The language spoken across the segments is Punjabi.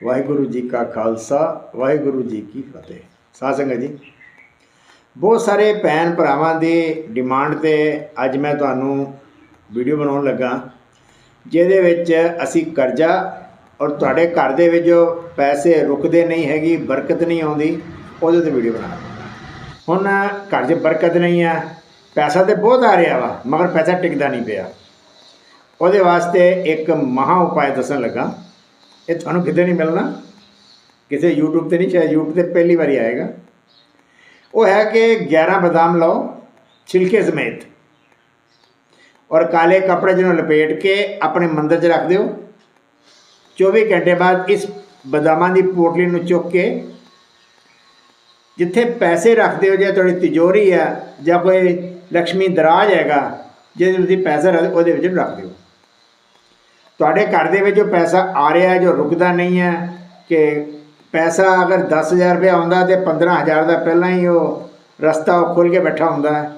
ਵਾਹਿਗੁਰੂ ਜੀ ਕਾ ਖਾਲਸਾ, ਵਾਹਿਗੁਰੂ ਜੀ ਕੀ ਫਤਿਹ। ਸਾਧ ਸੰਗਤ ਜੀ, ਬਹੁਤ ਸਾਰੇ ਭੈਣ ਭਰਾਵਾਂ ਦੀ ਡਿਮਾਂਡ ਤੇ ਅੱਜ ਮੈਂ ਤੁਹਾਨੂੰ ਵੀਡੀਓ ਬਣਾਉਣ ਲੱਗਾ, ਜਿਹਦੇ ਵਿੱਚ ਅਸੀਂ ਕਰਜ਼ਾ ਔਰ ਤੁਹਾਡੇ ਘਰ ਦੇ ਵਿੱਚ ਜੋ ਪੈਸੇ ਰੁਕਦੇ ਨਹੀਂ ਹੈਗੀ, ਬਰਕਤ ਨਹੀਂ ਆਉਂਦੀ, ਉਹਦੇ ਤੇ ਵੀਡੀਓ ਬਣਾ ਹੁਣ ਘਰ 'ਚ ਬਰਕਤ ਨਹੀਂ ਆ, ਪੈਸਾ ਤੇ ਬਹੁਤ ਆ ਰਿਹਾ ਵਾ, ਮਗਰ ਪੈਸਾ ਟਿਕਦਾ ਨਹੀਂ ਪਿਆ। ਉਹਦੇ ਵਾਸਤੇ ਇੱਕ ਮਹਾ ਉਪਾਅ ਦੱਸਣ ਲੱਗਾ ਇਹ ਤੁਹਾਨੂੰ ਕਿਤੇ ਨਹੀਂ ਮਿਲਣਾ। ਕਿਸੇ YouTube ਤੇ ਨਹੀਂ, ਚਾਹੇ YouTube ਤੇ ਪਹਿਲੀ ਵਾਰੀ ਆਏਗਾ। ਉਹ ਹੈ ਕਿ 11 ਬਦਾਮ ਲਓ, ਛਿਲਕੇ ਸਮੇਤ। ਔਰ ਕਾਲੇ ਕੱਪੜੇ ਜਿਹਨੂੰ ਲਪੇਟ ਕੇ ਆਪਣੇ ਮੰਦਰ 'ਚ ਰੱਖ ਦਿਓ। 24 ਘੰਟੇ ਬਾਅਦ ਇਸ ਬਦਾਮਾਂ ਦੀ ਪੋਟਲੀ ਨੂੰ ਚੁੱਕ ਕੇ ਜਿੱਥੇ ਪੈਸੇ ਰੱਖਦੇ ਹੋ, ਜਾਂ ਤੁਹਾਡੀ ਤਿਜੋਰੀ ਆ, ਜਾਂ ਕੋਈ ਲక్ష్ਮੀ ਦਰਾਜ ਹੈਗਾ, ਜਿਹਦੇ ਵਿੱਚ ਤੁਸੀਂ ਪੈਸਾ ਰੱਖਦੇ ਉਹਦੇ ਵਿੱਚ ਰੱਖ ਦਿਓ। ਤੁਹਾਡੇ ਘਰ ਦੇ ਵਿੱਚ ਜੋ ਪੈਸਾ ਆ ਰਿਹਾ ਹੈ, ਜੋ ਰੁਕਦਾ ਨਹੀਂ ਹੈ, ਕਿ ਪੈਸਾ ਅਗਰ 10000 ਰੁਪਏ ਆਉਂਦਾ ਤੇ 15000 ਦਾ ਪਹਿਲਾਂ ਹੀ ਉਹ ਰਸਤਾ ਉਹ ਖੁੱਲ ਕੇ ਬੈਠਾ ਹੁੰਦਾ ਹੈ।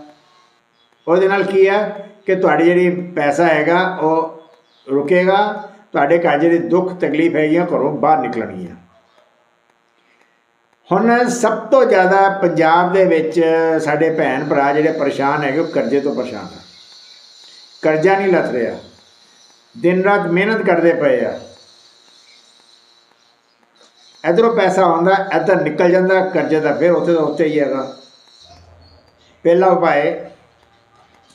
ਉਹਦੇ ਨਾਲ ਕੀ ਹੈ ਕਿ ਤੁਹਾਡੀ ਜਿਹੜੀ ਪੈਸਾ ਹੈਗਾ, ਉਹ ਰੁਕੇਗਾ, ਤੁਹਾਡੇ ਘਰ ਜਿਹੜੀ ਦੁੱਖ ਤਕਲੀਫ ਹੈਗੀਆਂ ਘਰੋਂ ਬਾਹਰ ਨਿਕਲਣਗੀਆਂ ਹੁਣ ਸਭ ਤੋਂ ਜ਼ਿਆਦਾ ਪੰਜਾਬ ਦੇ ਵਿੱਚ ਸਾਡੇ ਭੈਣ ਭਰਾ ਜਿਹੜੇ ਪਰੇਸ਼ਾਨ ਹੈਗੇ, ਉਹ ਕਰਜ਼ੇ ਤੋਂ ਪਰੇਸ਼ਾਨ ਆ। ਕਰਜ਼ਾ ਨਹੀਂ ਲੱਥ ਰਿਹਾ। ਦਿਨ ਰਾਤ ਮਿਹਨਤ ਕਰਦੇ ਪਏ ਆ। ਇਧਰੋਂ ਪੈਸਾ ਆਉਂਦਾ, ਇੱਧਰ ਨਿਕਲ ਜਾਂਦਾ, ਕਰਜ਼ੇ ਦਾ ਫਿਰ ਉੱਥੇ ਦਾ ਉੱਥੇ ਹੀ ਹੈਗਾ। ਪਹਿਲਾ ਉਪਾਅ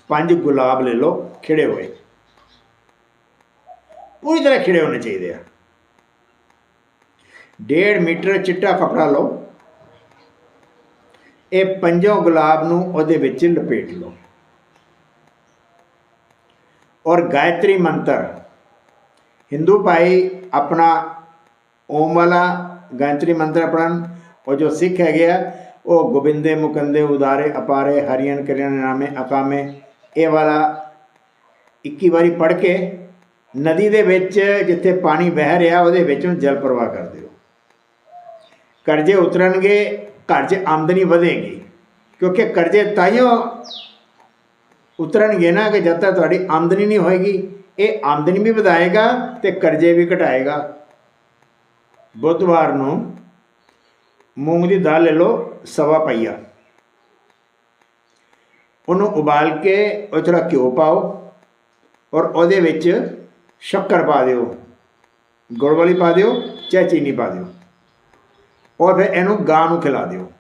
ਪੰਜ ਗੁਲਾਬ ਲੈ ਲਓ, ਖਿੜੇ ਹੋਏ। ਪੂਰੀ ਤਰ੍ਹਾਂ ਖਿੜੇ ਹੋਣੇ ਚਾਹੀਦੇ ਆ। ਡੇਢ ਮੀਟਰ ਚਿੱਟਾ ਕਪੜਾ ਲਓ। ਇਹ ਪੰਜੋਂ ਗੁਲਾਬ ਨੂੰ ਉਹਦੇ ਵਿੱਚ ਲਪੇਟ ਲਓ। ਔਰ ਗਾਇਤਰੀ ਮੰਤਰ। ਹਿੰਦੂ ਭਾਈ ਆਪਣਾ ਓਮ ਵਾਲਾ ਗਾਇਤਰੀ ਮੰਤਰ ਪੜਨ ਉਹ ਜੋ ਸਿੱਖ ਹੈਗੇ ਆ, ਉਹ ਗੋਬਿੰਦੇ ਮੁਕੰਦੇ ਉਦਾਰੇ, ਅਪਾਰੇ ਹਰੀਨ ਕਰਿਆਨ ਨਾਮੇ, ਅਕਾਮੇ, ਇਹ ਵਾਲਾ 21 ਵਾਰੀ ਪੜ ਕੇ ਨਦੀ ਦੇ ਵਿੱਚ ਜਿੱਥੇ ਪਾਣੀ ਵਹਿ ਰਿਹਾ, ਉਹਦੇ ਵਿੱਚ ਜਲ ਪ੍ਰਵਾਹ ਕਰ ਦਿਓ। ਕਰਜ਼ੇ ਉਤਰਨਗੇ, ਘਰ 'ਚ ਆਮਦਨੀ ਵਧੇਗੀ, ਕਿਉਂਕਿ ਕਰਜ਼ੇ ਤਾਈਓ ਉਤਰਨਗੇ ਨਾ ਕਿ ਜਦ ਤੱਕ ਤੁਹਾਡੀ ਆਮਦਨੀ ਨਹੀਂ ਹੋਏਗੀ, ਇਹ ਆਮਦਨੀ ਵੀ ਵਧਾਏਗਾ ਤੇ ਕਰਜ਼ੇ ਵੀ ਘਟਾਏਗਾ। ਬੁੱਧਵਾਰ ਨੂੰ ਮੂੰਗ ਦੀ ਦਾਲ ਲੈ ਲਓ, ਸਵਾ ਪਈਆ ਉਹਨੂੰ ਉਬਾਲ ਕੇ ਉਹ ਥੋੜਾ ਘਿਓ ਪਾਓ ਔਰ ਉਹਦੇ ਵਿੱਚ ਸ਼ੱਕਰ ਪਾ ਦਿਓ। ਗੁੜ ਵਾਲੀ ਪਾ ਦਿਓ, ਚਾਹੇ ਚੀਨੀ ਪਾ ਦਿਓ। ਔਰ ਫਿਰ ਇਹਨੂੰ ਗਾਂ ਨੂੰ ਖਿਲਾ ਦਿਓ।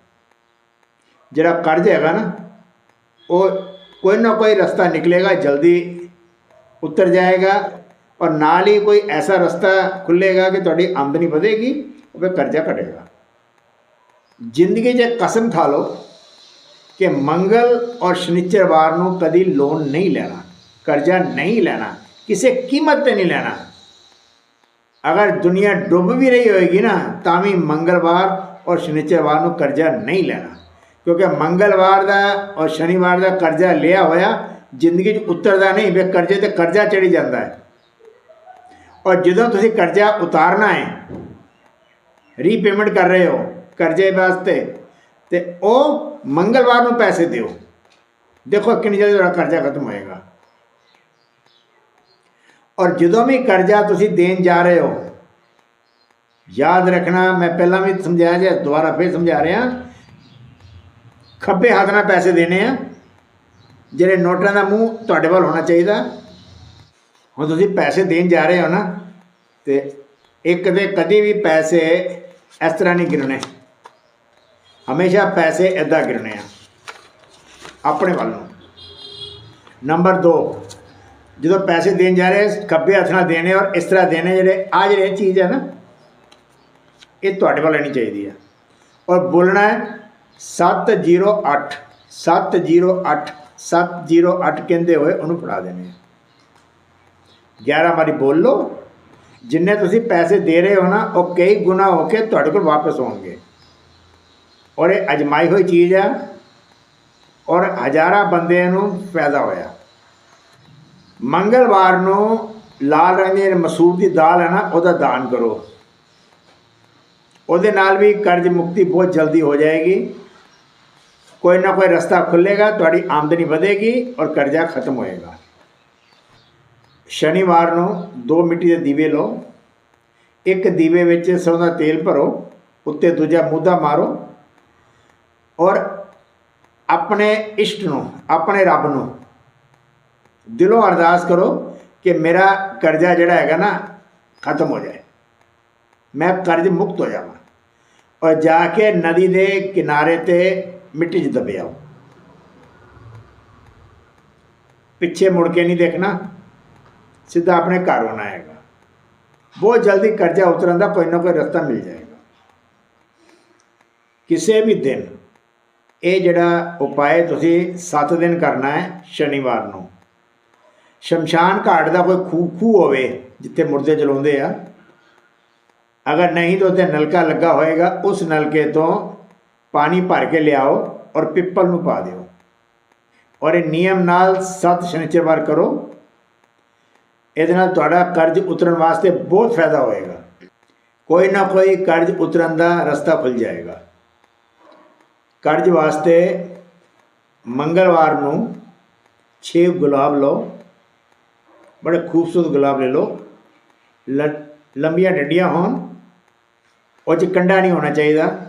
ਜਿਹੜਾ ਕਰਜ਼ ਹੈਗਾ ਨਾ, ਉਹ ਕੋਈ ਨਾ ਕੋਈ ਰਸਤਾ ਨਿਕਲੇਗਾ, ਜਲਦੀ ਉਤਰ ਜਾਏਗਾ ਔਰ ਨਾਲ ਹੀ ਕੋਈ ਐਸਾ ਰਸਤਾ ਖੁੱਲੇਗਾ ਕਿ ਤੁਹਾਡੀ ਆਮਦਨੀ ਵਧੇਗੀ, ਉਹ ਫਿਰ ਕਰਜ਼ਾ ਘਟੇਗਾ ਜ਼ਿੰਦਗੀ 'ਚ ਇੱਕ ਕਸਮ ਖਾ ਲਓ ਕਿ ਮੰਗਲ ਔਰ ਸ਼ਨੀਚਰਵਾਰ ਨੂੰ ਕਦੀ ਲੋਨ ਨਹੀਂ ਲੈਣਾ, ਕਰਜ਼ਾ ਨਹੀਂ ਲੈਣਾ, ਕਿਸੇ ਕੀਮਤ ਤੇ ਨਹੀਂ ਲੈਣਾ। ਅਗਰ ਦੁਨੀਆ ਡੁੱਬ ਵੀ ਰਹੀ ਹੋਏਗੀ ਨਾ, ਤਾਂ ਵੀ ਮੰਗਲਵਾਰ ਔਰ ਸ਼ਨੀਚਰਵਾਰ ਨੂੰ ਕਰਜ਼ਾ ਨਹੀਂ ਲੈਣਾ। ਕਿਉਂਕਿ ਮੰਗਲਵਾਰ ਦਾ ਔਰ ਸ਼ਨੀਵਾਰ ਦਾ ਕਰਜ਼ਾ ਲਿਆ ਹੋਇਆ, ਜ਼ਿੰਦਗੀ 'ਚ ਉਤਰਦਾ ਨਹੀਂ, ਵੇ ਕਰਜ਼ੇ ਤੇ ਕਰਜ਼ਾ ਚੜੀ ਜਾਂਦਾ ਹੈ। ਔਰ ਜਦੋਂ ਤੁਸੀਂ ਕਰਜ਼ਾ ਉਤਾਰਨਾ ਹੈ, ਰੀਪੇਮੈਂਟ ਕਰ ਰਹੇ ਹੋ ਕਰਜ਼ੇ ਵਾਸਤੇ, ਤੇ ਉਹ ਮੰਗਲਵਾਰ ਨੂੰ ਪੈਸੇ ਦਿਓ। ਦੇਖੋ ਕਿੰਨੀ ਜਲਦੀ ਤੁਹਾਡਾ ਕਰਜ਼ਾ ਖਤਮ ਹੋਏਗਾ। ਔਰ ਜਦੋਂ ਵੀ ਕਰਜ਼ਾ ਤੁਸੀਂ ਦੇਣ ਜਾ ਰਹੇ ਹੋ, ਯਾਦ ਰੱਖਣਾ, ਮੈਂ ਪਹਿਲਾਂ ਵੀ ਸਮਝਾਇਆ ਜੇ, ਦੁਬਾਰਾ ਫਿਰ ਸਮਝਾ ਰਿਹਾ ਖੱਬੇ ਹੱਥ ਨਾਲ ਪੈਸੇ ਦੇਣੇ ਆ। ਜਿਹੜੇ ਨੋਟਾਂ ਦਾ ਮੂੰਹ ਤੁਹਾਡੇ ਵੱਲ ਹੋਣਾ ਚਾਹੀਦਾ। ਹੁਣ ਤੁਸੀਂ ਪੈਸੇ ਦੇਣ ਜਾ ਰਹੇ ਹੋ ਨਾ, ਤੇ ਇੱਕ ਦੇ ਕਦੀ ਵੀ ਪੈਸੇ ਇਸ ਤਰ੍ਹਾਂ ਨਹੀਂ ਗਿਰਨੇ। ਹਮੇਸ਼ਾ ਪੈਸੇ ਇਦਾਂ ਗਿਰਨੇ ਆ, ਆਪਣੇ ਵੱਲ ਨੂੰ। ਨੰਬਰ 2 ਜਦੋਂ ਪੈਸੇ ਦੇਣ ਜਾ ਰਹੇ, ਖੱਬੇ ਹੱਥ ਨਾਲ ਦੇਣੇ ਔਰ ਇਸ ਤਰ੍ਹਾਂ ਦੇਣੇ, ਜਿਹੜੇ ਆ ਜਿਹੜੇ ਚੀਜ਼ ਹੈ ਨਾ, ਇਹ ਤੁਹਾਡੇ ਵੱਲ ਲੈਣੀ ਚਾਹੀਦੀ ਆ। ਔਰ ਬੋਲਣਾ 708 708 708 ਕਹਿੰਦੇ ਹੋਏ ਉਹਨੂੰ ਫੜਾ ਦੇਣੇ ਆ। 11 ਵਾਰੀ ਬੋਲ ਲਓ, ਜਿੰਨੇ ਤੁਸੀਂ ਪੈਸੇ ਦੇ ਰਹੇ ਹੋ ਨਾ, ਉਹ ਕਈ ਗੁਣਾ ਹੋ ਕੇ ਤੁਹਾਡੇ ਕੋਲ ਵਾਪਸ ਹੋਣਗੇ ਔਰ ਇਹ ਅਜਮਾਈ ਹੋਈ ਚੀਜ਼ ਹੈ ਔਰ ਹਜ਼ਾਰਾਂ ਬੰਦਿਆਂ ਨੂੰ ਫਾਇਦਾ ਹੋਇਆ। ਮੰਗਲਵਾਰ ਨੂੰ ਲਾਲ ਰੰਗ ਦੀ ਮਸੂਰ ਦੀ ਦਾਲ ਹੈ ਨਾ, ਉਹਦਾ ਦਾਨ ਕਰੋ। ਉਹਦੇ ਨਾਲ ਵੀ ਕਰਜ਼ ਮੁਕਤੀ ਬਹੁਤ ਜਲਦੀ ਹੋ ਜਾਏਗੀ। ਕੋਈ ਨਾ ਕੋਈ ਰਸਤਾ ਖੁੱਲੇਗਾ, ਤੁਹਾਡੀ ਆਮਦਨੀ ਵਧੇਗੀ ਔਰ ਕਰਜ਼ਾ ਖਤਮ ਹੋਏਗਾ। ਸ਼ਨੀਵਾਰ ਨੂੰ ਦੋ ਮਿੱਟੀ ਦੇ ਦੀਵੇ ਲਓ। ਇੱਕ ਦੀਵੇ ਵਿੱਚ ਸਰੋਂ ਦਾ ਤੇਲ ਭਰੋ, ਉੱਤੇ ਦੂਜਾ ਮੁੱਦਾ ਮਾਰੋ ਔਰ ਆਪਣੇ ਇਸ਼ਟ ਨੂੰ, ਆਪਣੇ ਰੱਬ ਨੂੰ ਦਿਲੋਂ ਅਰਦਾਸ ਕਰੋ ਕਿ ਮੇਰਾ ਕਰਜ਼ਾ ਜਿਹੜਾ ਹੈਗਾ ਨਾ ਖਤਮ ਹੋ ਜਾਏ। ਮੈਂ ਕਰਜ਼ ਮੁਕਤ ਹੋ ਜਾਵਾਂ। ਔਰ ਜਾ ਕੇ ਨਦੀ ਦੇ ਕਿਨਾਰੇ ਤੇ ਮਿੱਟੀ 'ਚ ਦਬੇ ਆਓ ਪਿੱਛੇ ਮੁੜ ਕੇ ਨਹੀਂ ਦੇਖਣਾ, ਸਿੱਧਾ ਆਪਣੇ ਘਰ ਆਉਣਾ ਹੈਗਾ। ਬਹੁਤ ਜਲਦੀ ਕਰਜ਼ਾ ਉਤਰਨ ਦਾ ਕੋਈ ਨਾ ਕੋਈ ਰਸਤਾ ਮਿਲ ਜਾਏਗਾ। ਕਿਸੇ ਵੀ ਦਿਨ ਇਹ ਜਿਹੜਾ ਉਪਾਅ ਤੁਸੀਂ 7 ਦਿਨ ਕਰਨਾ ਹੈ ਸ਼ਨੀਵਾਰ ਨੂੰ, ਸ਼ਮਸ਼ਾਨ ਘਾਟ ਦਾ ਕੋਈ ਖੂਹ ਖੂਹ ਹੋਵੇ ਜਿੱਥੇ ਮੁਰਦੇ ਜਲਾਉਂਦੇ ਆ, ਅਗਰ ਨਹੀਂ ਤਾਂ ਉੱਥੇ ਨਲਕਾ ਲੱਗਾ ਹੋਏਗਾ, ਉਸ ਨਲਕੇ ਤੋਂ ਪਾਣੀ ਭਰ ਕੇ ਲਿਆਓ ਔਰ ਪਿੱਪਲ ਨੂੰ ਪਾ ਦਿਓ। ਔਰ ਇਹ ਨਿਯਮ ਨਾਲ ਸੱਤ ਸ਼ਨੀਚਰਵਾਰ ਕਰੋ। ਇਹਦੇ ਨਾਲ ਤੁਹਾਡਾ ਕਰਜ਼ ਉਤਰਨ ਵਾਸਤੇ ਬਹੁਤ ਫਾਇਦਾ ਹੋਏਗਾ। ਕੋਈ ਨਾ ਕੋਈ ਕਰਜ਼ ਉਤਰਨ ਦਾ ਰਸਤਾ ਖੁੱਲ ਜਾਏਗਾ। ਕਰਜ਼ ਵਾਸਤੇ ਮੰਗਲਵਾਰ ਨੂੰ 6 ਗੁਲਾਬ ਲਓ। ਬੜੇ ਖੂਬਸੂਰਤ ਗੁਲਾਬ ਲੈ ਲਓ। ਲ- ਲੰਬੀਆਂ ਡੰਡੀਆਂ ਹੋਣ। ਉਹ 'ਚ ਕੰਡਾ ਨਹੀਂ ਹੋਣਾ ਚਾਹੀਦਾ।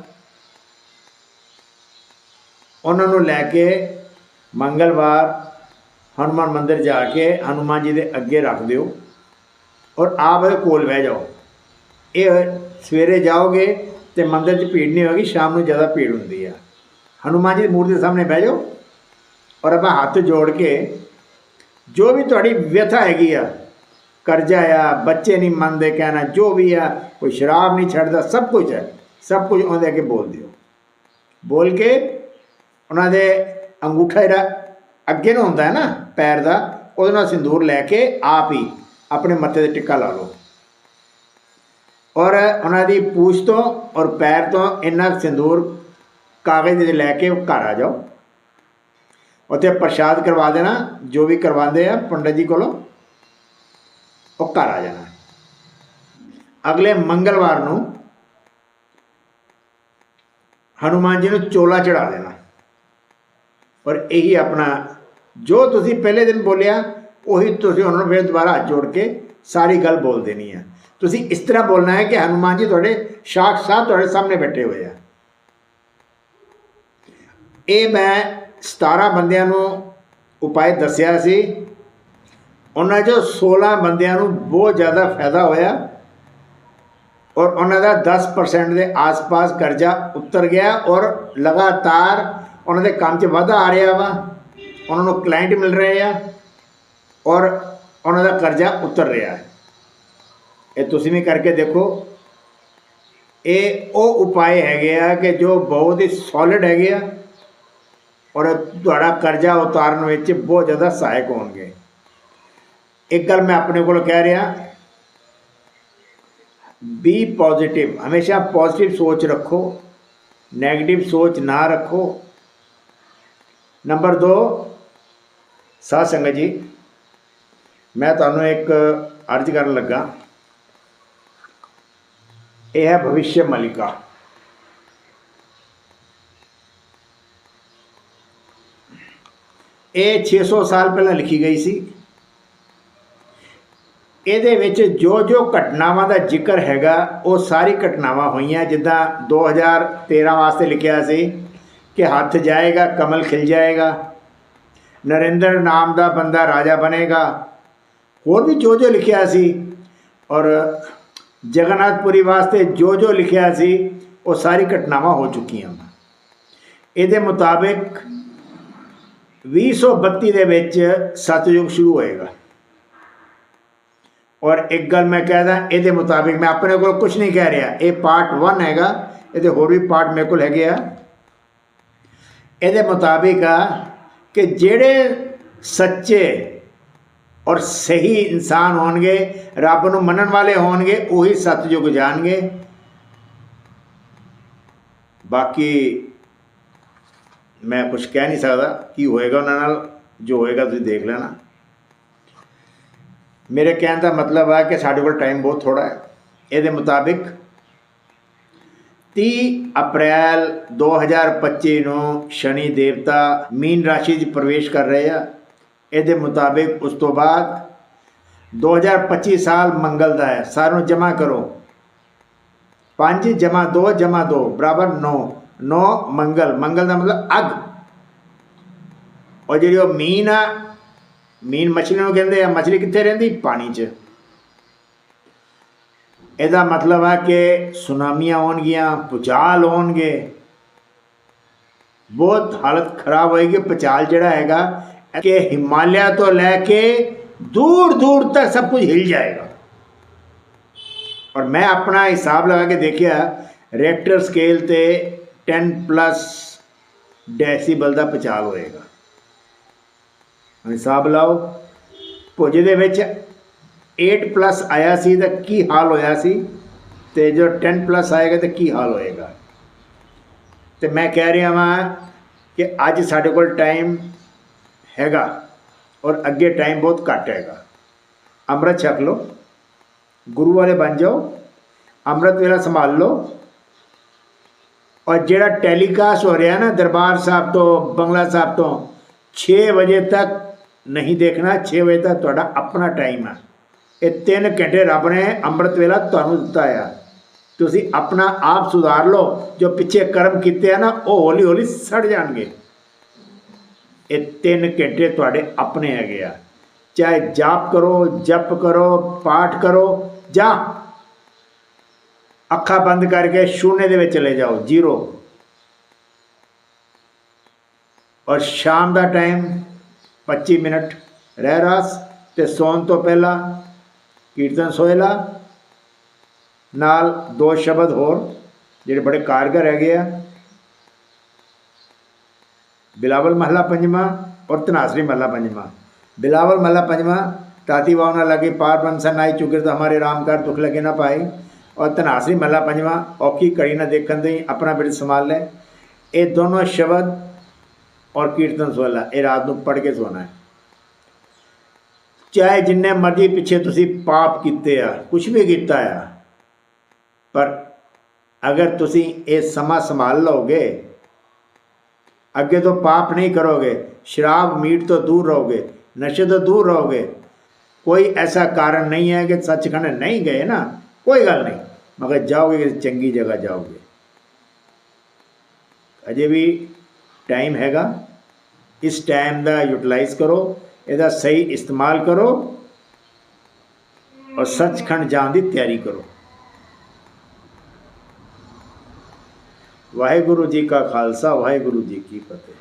ਉਹਨਾਂ ਨੂੰ ਲੈ ਕੇ ਮੰਗਲਵਾਰ ਹਨੂਮਾਨ ਮੰਦਿਰ ਜਾ ਕੇ ਹਨੂਮਾਨ ਜੀ ਦੇ ਅੱਗੇ ਰੱਖ ਦਿਓ ਔਰ ਆਪ ਇਹਦੇ ਕੋਲ ਬਹਿ ਜਾਓ। ਇਹ ਸਵੇਰੇ ਜਾਓਗੇ ਤੇ ਮੰਦਿਰ 'ਚ ਭੀੜ ਨਹੀਂ ਹੋਗੀ ਸ਼ਾਮ ਨੂੰ ਜ਼ਿਆਦਾ ਭੀੜ ਹੁੰਦੀ ਆ। ਹਨੂਮਾਨ ਜੀ ਦੀ ਮੂਰਤੀ ਦੇ ਸਾਹਮਣੇ ਬਹਿ ਜਾਓ ਔਰ ਆਪਾਂ ਹੱਥ ਜੋੜ ਕੇ ਜੋ ਵੀ ਤੁਹਾਡੀ ਵਿਅਥਾ ਹੈਗੀ ਆ, ਕਰਜ਼ਾ ਆ, ਬੱਚੇ ਨਹੀਂ ਮੰਨਦੇ ਕਹਿਣਾ, ਜੋ ਵੀ ਆ, ਕੋਈ ਸ਼ਰਾਬ ਨਹੀਂ ਛੱਡਦਾ, ਸਭ ਕੁਝ ਹੈ। ਸਭ ਕੁਝ ਉਹਦੇ ਅੱਗੇ ਬੋਲ ਦਿਓ। ਬੋਲ ਕੇ ਉਹਨਾਂ ਦੇ ਅੰਗੂਠਾ ਜਿਹੜਾ ਅੱਗੇ ਨੂੰ ਹੁੰਦਾ ਹੈ ਨਾ, ਪੈਰ ਦਾ, ਉਹਦੇ ਨਾਲ ਸਿੰਦੂਰ ਲੈ ਕੇ ਆਪ ਹੀ ਆਪਣੇ ਮੱਥੇ ਤੇ ਟਿੱਕਾ ਲਾ ਲਓ। ਔਰ ਉਹਨਾਂ ਦੀ ਪੂਛ ਤੋਂ ਔਰ ਪੈਰ ਤੋਂ ਇੰਨਾ ਸਿੰਦੂਰ ਕਾਗਜ਼ ਦੇ ਲੈ ਕੇ ਘਰ ਆ ਜਾਓ। ਉੱਥੇ ਪ੍ਰਸ਼ਾਦ ਕਰਵਾ ਦੇਣਾ, ਜੋ ਵੀ ਕਰਵਾਉਂਦੇ ਆ ਪੰਡਤ ਜੀ ਕੋਲੋਂ, ਉਹ ਘਰ ਆ ਜਾਣਾ। ਅਗਲੇ ਮੰਗਲਵਾਰ ਨੂੰ ਹਨੂਮਾਨ ਜੀ ਨੂੰ ਚੋਲਾ ਚੜਾ ਦੇਣਾ। ਔਰ ਇਹੀ ਆਪਣਾ ਜੋ ਤੁਸੀਂ ਪਹਿਲੇ ਦਿਨ ਬੋਲਿਆ, ਉਹੀ ਤੁਸੀਂ ਉਹਨਾਂ ਨੂੰ ਫਿਰ ਦੁਬਾਰਾ ਹੱਥ ਜੋੜ ਕੇ ਸਾਰੀ ਗੱਲ ਬੋਲ ਦੇਣੀ ਹੈ ਤੁਸੀਂ ਇਸ ਤਰ੍ਹਾਂ ਬੋਲਣਾ ਹੈ ਕਿ ਹਨੂਮਾਨ ਜੀ ਤੁਹਾਡੇ ਸਾਖਸ਼ਾਤ ਤੁਹਾਡੇ ਸਾਹਮਣੇ ਬੈਠੇ ਹੋਏ ਆ। ਇਹ ਮੈਂ 17 ਬੰਦਿਆਂ ਨੂੰ ਉਪਾਅ ਦੱਸਿਆ ਸੀ। ਉਹਨਾਂ ਚੋਂ 16 ਬੰਦਿਆਂ ਨੂੰ ਬਹੁਤ ਜ਼ਿਆਦਾ ਫਾਇਦਾ ਹੋਇਆ ਔਰ ਉਹਨਾਂ ਦਾ 10% ਦੇ ਆਸ-ਪਾਸ ਕਰਜ਼ਾ ਉਤਰ ਗਿਆ ਔਰ ਲਗਾਤਾਰ ਉਹਨਾਂ ਦੇ ਕੰਮ 'ਚ ਵਾਧਾ ਆ ਰਿਹਾ ਵਾ, ਉਹਨਾਂ ਨੂੰ ਕਲਾਇੰਟ ਮਿਲ ਰਹੇ ਆ ਔਰ ਉਹਨਾਂ ਦਾ ਕਰਜ਼ਾ ਉਤਰ ਰਿਹਾ ਹੈ। ਇਹ ਤੁਸੀਂ ਵੀ ਕਰਕੇ ਦੇਖੋ। ਇਹ ਉਹ ਉਪਾਅ ਹੈਗੇ ਆ ਕਿ ਜੋ ਬਹੁਤ ਹੀ ਸੋਲਿਡ ਹੈਗੇ ਆ ਔਰ ਤੁਹਾਡਾ ਕਰਜ਼ਾ ਉਤਾਰਨ ਵਿੱਚ ਬਹੁਤ ਜ਼ਿਆਦਾ ਸਹਾਇਕ ਹੋਣਗੇ। ਇੱਕ ਗੱਲ ਮੈਂ ਆਪਣੇ ਕੋਲ ਕਹਿ ਰਿਹਾ ਬੀ ਪੋਜ਼ਿਟਿਵ ਹਮੇਸ਼ਾ ਪੋਜ਼ਿਟਿਵ ਸੋਚ ਰੱਖੋ 네ਗੇਟਿਵ ਸੋਚ ਨਾ ਰੱਖੋ। ਨੰਬਰ 2 ਸਾਧ ਸੰਗਤ ਜੀ, ਮੈਂ ਤੁਹਾਨੂੰ ਇੱਕ ਅਰਜ਼ ਕਰਨ ਲੱਗਾ। ਇਹ ਹੈ ਭਵਿਸ਼ਯ ਮਲਿਕਾ। ਇਹ 600 ਸਾਲ ਪਹਿਲਾਂ ਲਿਖੀ ਗਈ ਸੀ। ਇਹਦੇ ਵਿੱਚ ਜੋ ਜੋ ਘਟਨਾਵਾਂ ਦਾ ਜ਼ਿਕਰ ਹੈਗਾ, ਉਹ ਸਾਰੀ ਘਟਨਾਵਾਂ ਹੋਈਆਂ, ਜਿੱਦਾਂ 2013 ਵਾਸਤੇ ਲਿਖਿਆ ਸੀ। ਕਿ ਹੱਥ ਜਾਏਗਾ, ਕਮਲ ਖਿਲ ਜਾਏਗਾ। ਨਰਿੰਦਰ ਨਾਮ ਦਾ ਬੰਦਾ ਰਾਜਾ ਬਣੇਗਾ। ਹੋਰ ਵੀ ਜੋ ਜੋ ਲਿਖਿਆ ਸੀ ਔਰ ਜਗਨਨਾਥਪੁਰੀ ਵਾਸਤੇ ਜੋ ਜੋ ਲਿਖਿਆ ਸੀ, ਉਹ ਸਾਰੀ ਘਟਨਾਵਾਂ ਹੋ ਚੁੱਕੀਆਂ। ਇਹਦੇ ਮੁਤਾਬਿਕ 2032 ਦੇ ਵਿੱਚ ਸਤਯੁਗ ਸ਼ੁਰੂ ਹੋਏਗਾ। ਔਰ ਇੱਕ ਗੱਲ ਮੈਂ ਕਹਿਦਾ ਇਹਦੇ ਮੁਤਾਬਿਕ ਮੈਂ ਆਪਣੇ ਕੋਲ ਕੁਝ ਨਹੀਂ ਕਹਿ ਰਿਹਾ। ਇਹ ਪਾਰਟ 1 ਹੈਗਾ, ਇਹਦੇ ਹੋਰ ਵੀ ਪਾਰਟ ਮੇਰੇ ਕੋਲ ਹੈਗੇ ਆ। ਇਹਦੇ ਮੁਤਾਬਿਕ ਆ ਕਿ ਜਿਹੜੇ ਸੱਚੇ ਔਰ ਸਹੀ ਇਨਸਾਨ ਹੋਣਗੇ, ਰੱਬ ਨੂੰ ਮੰਨਣ ਵਾਲੇ ਹੋਣਗੇ, ਉਹੀ ਸਤਜੁਗ ਜਾਣਗੇ। ਬਾਕੀ ਮੈਂ ਕੁਝ ਕਹਿ ਨਹੀਂ ਸਕਦਾ ਕੀ ਹੋਏਗਾ ਉਹਨਾਂ ਨਾਲ, ਜੋ ਹੋਏਗਾ ਤੁਸੀਂ ਦੇਖ ਲੈਣਾ। ਮੇਰੇ ਕਹਿਣ ਦਾ ਮਤਲਬ ਆ ਕਿ ਸਾਡੇ ਕੋਲ ਟਾਈਮ ਬਹੁਤ ਥੋੜਾ ਹੈ। ਇਹਦੇ ਮੁਤਾਬਿਕ 30 ਅਪ੍ਰੈਲ 2025 ਨੂੰ ਸ਼ਨੀ ਦੇਵਤਾ ਮੀਨ ਰਾਸ਼ੀ 'ਚ ਪ੍ਰਵੇਸ਼ ਕਰ ਰਹੇ ਆ। ਇਹਦੇ ਮੁਤਾਬਿਕ ਉਸ ਤੋਂ ਬਾਅਦ 2025 ਸਾਲ ਮੰਗਲ ਦਾ ਹੈ। ਸਾਰਿਆਂ ਨੂੰ ਜਮ੍ਹਾਂ ਕਰੋ। 5 ਜਮਾ 2 ਜਮਾ 2 ਬਰਾਬਰ 9 9 ਮੰਗਲ। ਮੰਗਲ ਦਾ ਮਤਲਬ ਅੱਗ। ਔਰ ਜਿਹੜੀ ਉਹ ਮੀਨ ਆ, ਮੀਨ ਮਛਲੀ ਨੂੰ ਕਹਿੰਦੇ ਆ, ਮਛਲੀ ਕਿੱਥੇ ਰਹਿੰਦੀ? ਪਾਣੀ 'ਚ। ਇਹਦਾ ਮਤਲਬ ਹੈ ਕਿ ਸੁਨਾਮੀਆਂ ਹੋਣਗੀਆਂ ਭੂਚਾਲ ਹੋਣਗੇ। ਬਹੁਤ ਹਾਲਤ ਖਰਾਬ ਹੋਏਗੀ। ਪਚਾਲ ਜਿਹੜਾ ਹੈਗਾ ਕਿ ਹਿਮਾਲਿਆ ਤੋਂ ਲੈ ਕੇ ਦੂਰ ਦੂਰ ਤੱਕ ਸਭ ਕੁਝ ਹਿਲ ਜਾਏਗਾ। ਔਰ ਮੈਂ ਆਪਣਾ ਹਿਸਾਬ ਲਗਾ ਕੇ ਦੇਖਿਆ, ਰੈਕਟਰ ਸਕੇਲ ਤੇ 10 ਪਲੱਸ ਡੈਸੀਬਲ ਦਾ ਪਚਾਲ ਹੋਏਗਾ। ਹਿਸਾਬ ਲਾਓ, ਭੁਜ ਦੇ ਵਿੱਚ 8 ਪਲੱਸ ਆਇਆ ਸੀ ਤਾਂ ਕੀ ਹਾਲ ਹੋਇਆ ਸੀ ਤੇ ਜੋ 10 ਪਲੱਸ ਆਏਗਾ ਤਾਂ ਕੀ ਹਾਲ ਹੋਏਗਾ ਤੇ ਮੈਂ ਕਹਿ ਰਿਹਾ ਵਾਂ ਕਿ ਅੱਜ ਸਾਡੇ ਕੋਲ ਟਾਈਮ ਹੈਗਾ ਔਰ ਅੱਗੇ ਟਾਈਮ ਬਹੁਤ ਘੱਟ ਹੈਗਾ ਅੰਮ੍ਰਿਤ ਛਕ ਲਓ ਗੁਰੂ ਵਾਲੇ ਬਣ ਜਾਓ ਅੰਮ੍ਰਿਤ ਵੇਲਾ ਸੰਭਾਲ ਲਓ ਔਰ ਜਿਹੜਾ ਟੈਲੀਕਾਸਟ ਹੋ ਰਿਹਾ ਨਾ ਦਰਬਾਰ ਸਾਹਿਬ ਤੋਂ ਬੰਗਲਾ ਸਾਹਿਬ ਤੋਂ 6 ਵਜੇ ਤੱਕ ਨਹੀਂ ਦੇਖਣਾ 6 ਵਜੇ ਤੱਕ ਤੁਹਾਡਾ ਆਪਣਾ ਟਾਈਮ ਹੈ ਇਹ 3 ਘੰਟੇ ਰੱਬ ਨੇ ਅੰਮ੍ਰਿਤ ਵੇਲਾ ਤੁਹਾਨੂੰ ਦਿੱਤਾ ਆ। ਤੁਸੀਂ ਆਪਣਾ ਆਪ ਸੁਧਾਰ ਲਓ, ਜੋ ਪਿੱਛੇ ਕਰਮ ਕੀਤੇ ਆ ਨਾ, ਉਹ ਹੌਲੀ ਹੌਲੀ ਸੜ ਜਾਣਗੇ। ਇਹ 3 ਘੰਟੇ ਤੁਹਾਡੇ ਆਪਣੇ ਹੈਗੇ ਆ। ਚਾਹੇ ਜਾਪ ਕਰੋ, ਜਪ ਕਰੋ, ਪਾਠ ਕਰੋ, ਜਾਂ ਅੱਖਾਂ ਬੰਦ ਕਰਕੇ ਸ਼ੂਨੇ ਦੇ ਵਿੱਚ ਚਲੇ ਜਾਓ, ਜ਼ੀਰੋ। ਔਰ ਸ਼ਾਮ ਦਾ ਟਾਈਮ 25 ਮਿੰਟ ਰਹਿ ਰਾਸ ਤੇ ਸੌਣ ਤੋਂ ਪਹਿਲਾਂ ਕੀਰਤਨ ਸੋਇਲਾ ਨਾਲ ਦੋ ਸ਼ਬਦ ਹੋਰ, ਜਿਹੜੇ ਬੜੇ ਕਾਰਗਰ ਹੈਗੇ ਆ। ਬਿਲਾਵਲ ਮਹਲਾ ਪੰਜਵਾਂ ਔਰ ਤਨਾਸਰੀ ਮਹਲਾ ਪੰਜਵਾਂ। ਬਿਲਾਵਲ ਮਹਲਾ ਪੰਜਵਾਂ, ਤਾਤੀ ਵਾਵਨਾ ਲਗੇ ਪਾਰ ਬੰਸਨ ਨਾਈ ਚੁਗਰ ਤਾਂ ਹਮਾਰੇ ਰਾਮ ਕਰ ਦੁੱਖ ਲਗੇ ਨਾ ਪਾਏ। ਔਰ ਤਨਾਸਰੀ ਮਹਲਾ ਪੰਜਵਾਂ ਔਕੀ ਕੜੀ ਨਾ ਦੇਖਣ ਦੇ ਆਪਣਾ ਬਿਰਤ ਸੰਭਾਲ ਲੈ। ਇਹ ਦੋਨੋਂ ਸ਼ਬਦ ਔਰ ਕੀਰਤਨ ਸੋਲਾ ਇਹ ਰਾਤ ਨੂੰ ਪੜ ਕੇ ਸੋਣਾ ਹੈ। ਚਾਹੇ ਜਿੰਨੇ ਮਰਜ਼ੀ ਪਿੱਛੇ ਤੁਸੀਂ ਪਾਪ ਕੀਤੇ ਆ ਕੁਝ ਵੀ ਕੀਤਾ ਆ, ਪਰ ਅਗਰ ਤੁਸੀਂ ਇਹ ਸਮਾਂ ਸੰਭਾਲ ਲਓਗੇ, ਅੱਗੇ ਤੋਂ ਪਾਪ ਨਹੀਂ ਕਰੋਗੇ, ਸ਼ਰਾਬ ਮੀਟ ਤੋਂ ਦੂਰ ਰਹੋਗੇ, ਨਸ਼ੇ ਤੋਂ ਦੂਰ ਰਹੋਗੇ, ਕੋਈ ਐਸਾ ਕਾਰਨ ਨਹੀਂ ਹੈ ਕਿ ਸੱਚਖੰਡ ਨਹੀਂ ਗਏ ਨਾ, ਕੋਈ ਗੱਲ ਨਹੀਂ, ਮਗਰ ਜਾਓਗੇ ਕਿ ਚੰਗੀ ਜਗ੍ਹਾ ਜਾਓਗੇ। ਅਜੇ ਵੀ ਟਾਈਮ ਹੈਗਾ, ਇਸ ਟਾਈਮ ਦਾ ਯੂਟਿਲਾਈਜ਼ ਕਰੋ ਇਹਦਾ ਸਹੀ ਇਸਤੇਮਾਲ ਕਰੋ ਔਰ ਸੱਚਖੰਡ ਜਾਣ ਦੀ ਤਿਆਰੀ ਕਰੋ। ਵਾਹਿਗੁਰੂ ਜੀ ਕਾ ਖਾਲਸਾ, ਵਾਹਿਗੁਰੂ ਜੀ ਕੀ ਫਤਿਹ।